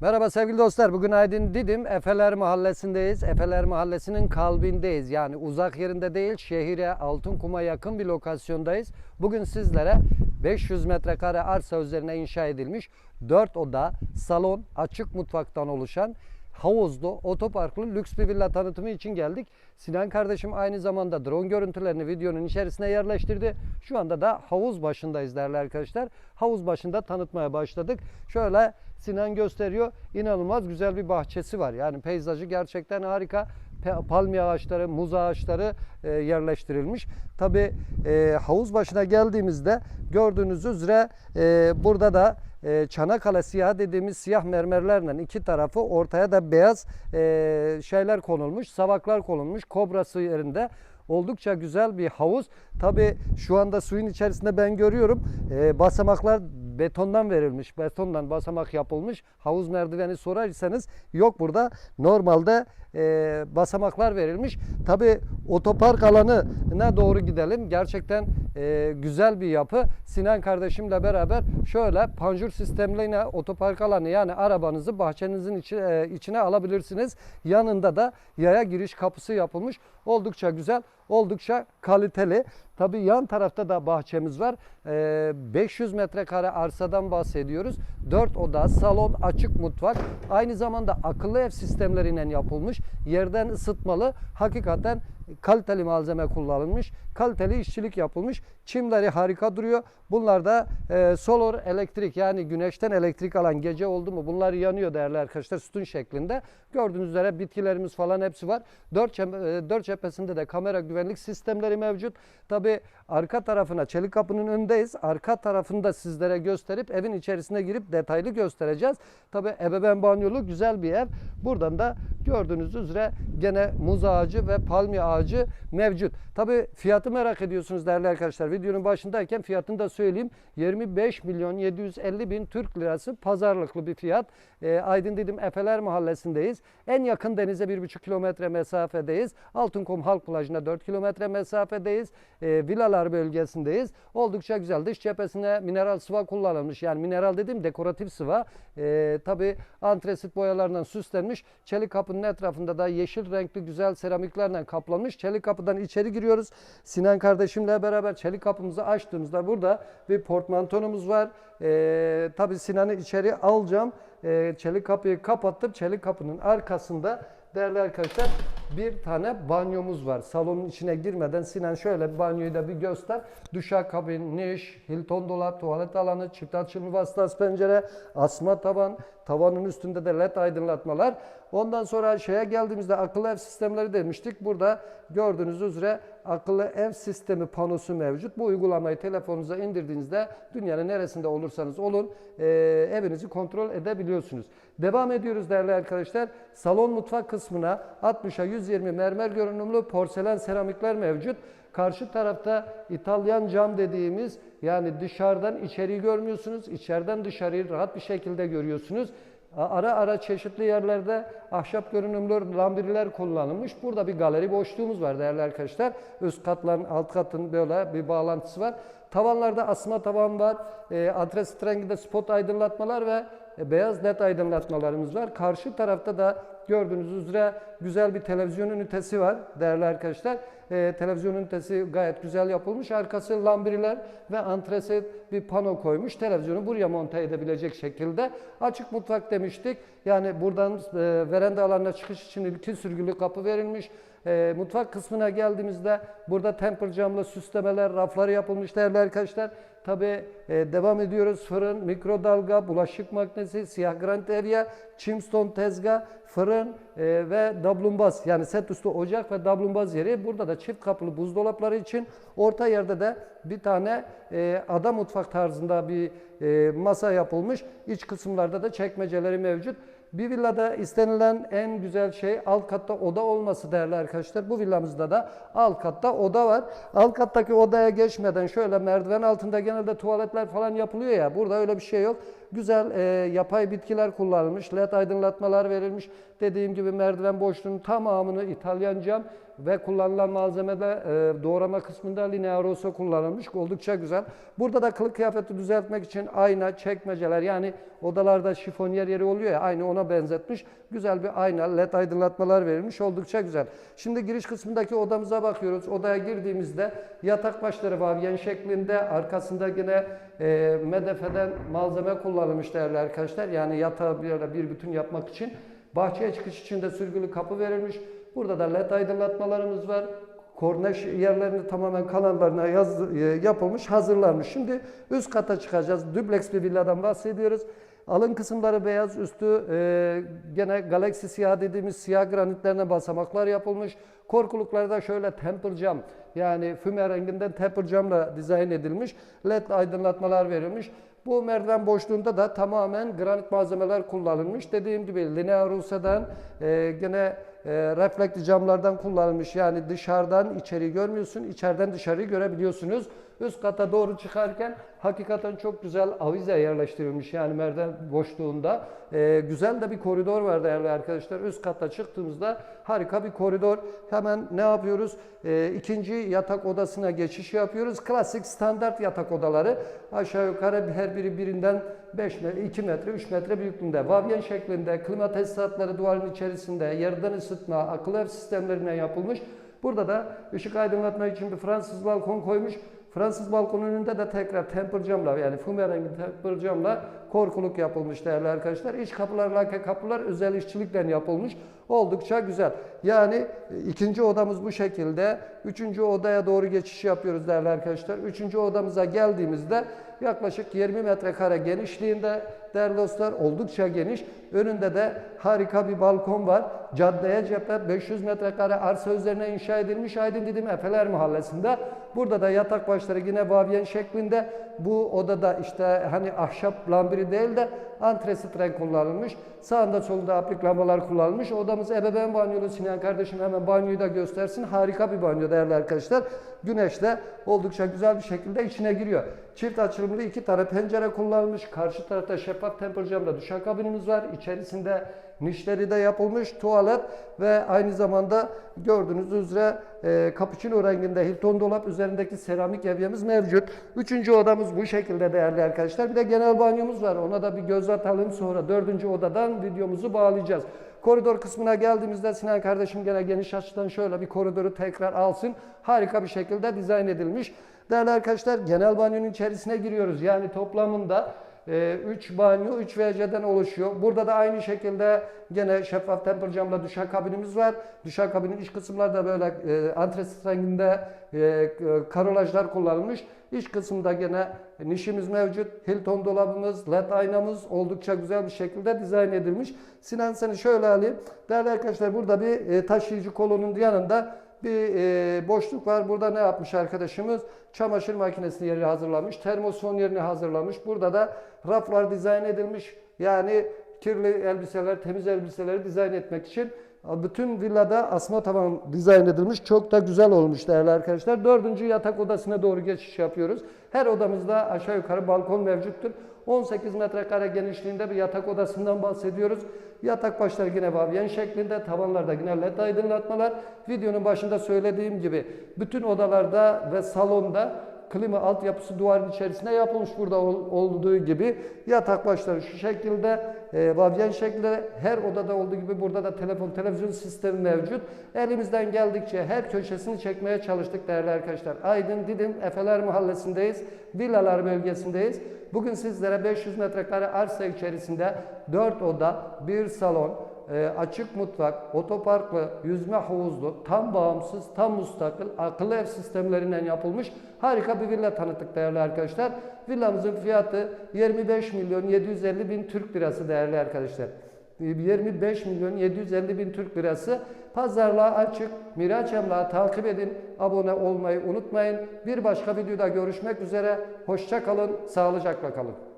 Merhaba sevgili dostlar. Bugün Aydın Didim Efeler Mahallesi'ndeyiz. Efeler Mahallesi'nin kalbindeyiz. Yani uzak yerinde değil, şehire Altınkum'a yakın bir lokasyondayız. Bugün sizlere 500 metrekare arsa üzerine inşa edilmiş 4 oda, salon, açık mutfaktan oluşan havuzlu, otoparklı lüks bir villa tanıtımı için geldik. Sinan kardeşim aynı zamanda drone görüntülerini videonun içerisine yerleştirdi. Şu anda da havuz başındayız değerli arkadaşlar. Havuz başında tanıtmaya başladık. Şöyle Sinan gösteriyor. İnanılmaz güzel bir bahçesi var. Yani peyzajı gerçekten harika. Palmiye ağaçları, muz ağaçları e, yerleştirilmiş. Tabi havuz başına geldiğimizde gördüğünüz üzere e, burada da e, Çanakkale siyah dediğimiz siyah mermerlerle iki tarafı ortaya da beyaz e, şeyler konulmuş, savaklar konulmuş. Kobrası yerinde oldukça güzel bir havuz. Tabi şu anda suyun içerisinde ben görüyorum e, basamaklar betondan verilmiş. Betondan basamak yapılmış. Havuz merdiveni sorarsanız yok burada. Normalde e, basamaklar verilmiş. Tabi otopark alanına doğru gidelim. Gerçekten e, güzel bir yapı. Sinan kardeşimle beraber şöyle panjur sistemli yine otopark alanı yani arabanızı bahçenizin içi, e, içine alabilirsiniz. Yanında da yaya giriş kapısı yapılmış. Oldukça güzel, oldukça kaliteli. Tabii yan tarafta da bahçemiz var. Ee, 500 metrekare arsadan bahsediyoruz. 4 oda, salon, açık mutfak. Aynı zamanda akıllı ev sistemleriyle yapılmış. Yerden ısıtmalı. Hakikaten kaliteli malzeme kullanılmış. Kaliteli işçilik yapılmış. Çimleri harika duruyor. Bunlar da e, solar elektrik yani güneşten elektrik alan gece oldu mu bunlar yanıyor değerli arkadaşlar sütun şeklinde. Gördüğünüz üzere bitkilerimiz falan hepsi var. Dört, çem- e, dört cephesinde de kamera güvenlik sistemleri mevcut. Tabi arka tarafına çelik kapının önündeyiz. Arka tarafını da sizlere gösterip evin içerisine girip detaylı göstereceğiz. Tabi ebeveyn banyolu güzel bir ev. Buradan da gördüğünüz üzere gene muz ağacı ve palmiye ağacı mevcut. Tabi fiyatı merak ediyorsunuz değerli arkadaşlar. Videonun başındayken fiyatını da söyleyeyim. 25 milyon 750 bin Türk lirası pazarlıklı bir fiyat. E, Aydın dedim Efeler Mahallesi'ndeyiz. En yakın denize 1,5 kilometre mesafedeyiz. Altınkum Halk Plajı'na 4 kilometre mesafedeyiz. E, villalar bölgesindeyiz. Oldukça güzel. Dış cephesine mineral sıva kullanılmış. Yani mineral dediğim dekoratif sıva. E, Tabi antresit boyalarından süslenmiş. Çelik kapının etrafında da yeşil renkli güzel seramiklerle kaplanmış. Çelik kapıdan içeri giriyoruz. Sinan kardeşimle beraber çelik kapımızı açtığımızda burada bir portmantonumuz var. E, Tabi Sinan'ı içeri alacağım. E, çelik kapıyı kapattım. Çelik kapının arkasında değerli arkadaşlar bir tane banyomuz var. Salonun içine girmeden Sinan şöyle banyoyu da bir göster. Duşakabin, niş, Hilton dolap, tuvalet alanı, çift açılımlı vasıtası pencere, asma tavan, tavanın üstünde de led aydınlatmalar. Ondan sonra şeye geldiğimizde akıllı ev sistemleri demiştik. Burada gördüğünüz üzere akıllı ev sistemi panosu mevcut. Bu uygulamayı telefonunuza indirdiğinizde dünyanın neresinde olursanız olun e, evinizi kontrol edebiliyorsunuz. Devam ediyoruz değerli arkadaşlar. Salon mutfak kısmına 60'a 120 mermer görünümlü porselen seramikler mevcut. Karşı tarafta İtalyan cam dediğimiz yani dışarıdan içeriği görmüyorsunuz. içeriden dışarıyı rahat bir şekilde görüyorsunuz. Ara ara çeşitli yerlerde ahşap görünümlü lambriler kullanılmış. Burada bir galeri boşluğumuz var değerli arkadaşlar. Üst katların alt katın böyle bir bağlantısı var. Tavanlarda asma tavan var. E, adres renginde spot aydınlatmalar ve beyaz led aydınlatmalarımız var. Karşı tarafta da gördüğünüz üzere güzel bir televizyon ünitesi var değerli arkadaşlar. E, televizyon ünitesi gayet güzel yapılmış. Arkası lambriler ve antresit bir pano koymuş. Televizyonu buraya monte edebilecek şekilde. Açık mutfak demiştik. Yani buradan e, veranda alanına çıkış için iki sürgülü kapı verilmiş. E, mutfak kısmına geldiğimizde burada temper camlı süslemeler, rafları yapılmış değerli arkadaşlar. Tabi devam ediyoruz. Fırın, mikrodalga, bulaşık makinesi, siyah granit evye, çimstone tezgah, fırın e, ve dablumbaz yani set üstü ocak ve dablumbaz yeri. Burada da çift kapılı buzdolapları için orta yerde de bir tane e, ada mutfak tarzında bir e, masa yapılmış. İç kısımlarda da çekmeceleri mevcut. Bir villada istenilen en güzel şey alt katta oda olması değerli arkadaşlar. Bu villamızda da alt katta oda var. Alt kattaki odaya geçmeden şöyle merdiven altında genelde tuvaletler falan yapılıyor ya. Burada öyle bir şey yok. Güzel e, yapay bitkiler kullanılmış, led aydınlatmalar verilmiş. Dediğim gibi merdiven boşluğunun tamamını İtalyan cam ve kullanılan malzemede e, doğrama kısmında linear rosso kullanılmış. Oldukça güzel. Burada da kılık kıyafeti düzeltmek için ayna, çekmeceler yani odalarda şifonyer yeri oluyor ya aynı ona benzetmiş. Güzel bir ayna, led aydınlatmalar verilmiş. Oldukça güzel. Şimdi giriş kısmındaki odamıza bakıyoruz. Odaya girdiğimizde yatak başları vavyen şeklinde arkasında yine e, medefeden malzeme kullanılmış değerli arkadaşlar. Yani yatağı bir arada bir bütün yapmak için. Bahçeye çıkış için de sürgülü kapı verilmiş. Burada da led aydınlatmalarımız var. Korneş yerlerini tamamen kanallarına yaz, e, yapılmış, hazırlanmış. Şimdi üst kata çıkacağız. Dubleks bir villadan bahsediyoruz. Alın kısımları beyaz, üstü e, gene galaksi siyah dediğimiz siyah granitlerine basamaklar yapılmış. Korkuluklarda şöyle temper cam yani füme renginden temper camla dizayn edilmiş. LED aydınlatmalar verilmiş. Bu merdiven boşluğunda da tamamen granit malzemeler kullanılmış. Dediğim gibi linear Rusya'dan e, gene e, reflekli camlardan kullanılmış. Yani dışarıdan içeri görmüyorsun, içeriden dışarıyı görebiliyorsunuz. Üst kata doğru çıkarken hakikaten çok güzel avize yerleştirilmiş yani merdiven boşluğunda. E, güzel de bir koridor var değerli arkadaşlar. Üst kata çıktığımızda harika bir koridor. Hemen ne yapıyoruz? E, ikinci yatak odasına geçiş yapıyoruz. Klasik standart yatak odaları. Aşağı yukarı her biri birinden 5 metre, 2 metre, 3 metre büyüklüğünde. Vavyen şeklinde, klima tesisatları duvarın içerisinde, yerden ısıtma, akıl ev sistemlerine yapılmış. Burada da ışık aydınlatma için bir Fransız balkon koymuş. Fransız balkonun önünde de tekrar temper camla yani fume rengi temper camla korkuluk yapılmış değerli arkadaşlar. İç kapılar, lake kapılar özel işçilikle yapılmış. Oldukça güzel. Yani e, ikinci odamız bu şekilde. Üçüncü odaya doğru geçiş yapıyoruz değerli arkadaşlar. Üçüncü odamıza geldiğimizde yaklaşık 20 metrekare genişliğinde değerli dostlar oldukça geniş. Önünde de harika bir balkon var. Caddeye cephe 500 metrekare arsa üzerine inşa edilmiş Aydın Didim Efeler Mahallesi'nde. Burada da yatak başları yine vavyen şeklinde. Bu odada işte hani ahşap lambiri değil de antresit renk kullanılmış. Sağında solunda aplik lambalar kullanılmış. Odamız ebeveyn banyolu Sinan kardeşim hemen banyoyu da göstersin. Harika bir banyo değerli arkadaşlar. Güneşte oldukça güzel bir şekilde içine giriyor. Çift açılımlı iki tane pencere kullanılmış. Karşı tarafta şeffaf temper camla duşakabinimiz var. İçerisinde nişleri de yapılmış tuvalet ve aynı zamanda gördüğünüz üzere e, cappuccino renginde Hilton dolap üzerindeki seramik evyemiz mevcut. Üçüncü odamız bu şekilde değerli arkadaşlar. Bir de genel banyomuz var. Ona da bir göz atalım sonra dördüncü odadan videomuzu bağlayacağız. Koridor kısmına geldiğimizde Sinan kardeşim gene geniş açıdan şöyle bir koridoru tekrar alsın. Harika bir şekilde dizayn edilmiş. Değerli arkadaşlar genel banyonun içerisine giriyoruz. Yani toplamında 3 banyo 3 WC'den oluşuyor. Burada da aynı şekilde gene şeffaf temper camla duşakabinimiz var. Duşakabinin iç kısımlarda böyle e, antresit renginde e, karolajlar kullanılmış. İç kısımda gene nişimiz mevcut. Hilton dolabımız, led aynamız oldukça güzel bir şekilde dizayn edilmiş. Sinan seni şöyle alayım. Değerli arkadaşlar burada bir e, taşıyıcı kolonun yanında bir e, boşluk var. Burada ne yapmış arkadaşımız? Çamaşır makinesini yeri hazırlamış. Termoson yerini hazırlamış. Burada da raflar dizayn edilmiş. Yani kirli elbiseler, temiz elbiseleri dizayn etmek için bütün villada asma tavan dizayn edilmiş. Çok da güzel olmuş değerli arkadaşlar. Dördüncü yatak odasına doğru geçiş yapıyoruz. Her odamızda aşağı yukarı balkon mevcuttur. 18 metrekare genişliğinde bir yatak odasından bahsediyoruz. Yatak başları yine vavyen şeklinde, tavanlarda yine led aydınlatmalar. Videonun başında söylediğim gibi bütün odalarda ve salonda klima altyapısı duvarın içerisinde yapılmış burada olduğu gibi yatak başları şu şekilde e, vavyen şeklinde her odada olduğu gibi burada da telefon televizyon sistemi mevcut. Elimizden geldikçe her köşesini çekmeye çalıştık değerli arkadaşlar. Aydın Didim Efeler Mahallesi'ndeyiz. Villalar bölgesindeyiz. Bugün sizlere 500 metrekare arsa içerisinde 4 oda, 1 salon, e, açık mutfak, otoparklı, yüzme havuzlu, tam bağımsız, tam müstakil, akıllı ev sistemlerinden yapılmış harika bir villa tanıttık değerli arkadaşlar. Villamızın fiyatı 25 milyon 750 bin Türk lirası değerli arkadaşlar. 25 milyon 750 bin Türk lirası. Pazarlığa açık. Miraç Emlak'ı takip edin. Abone olmayı unutmayın. Bir başka videoda görüşmek üzere. Hoşça kalın. Sağlıcakla kalın.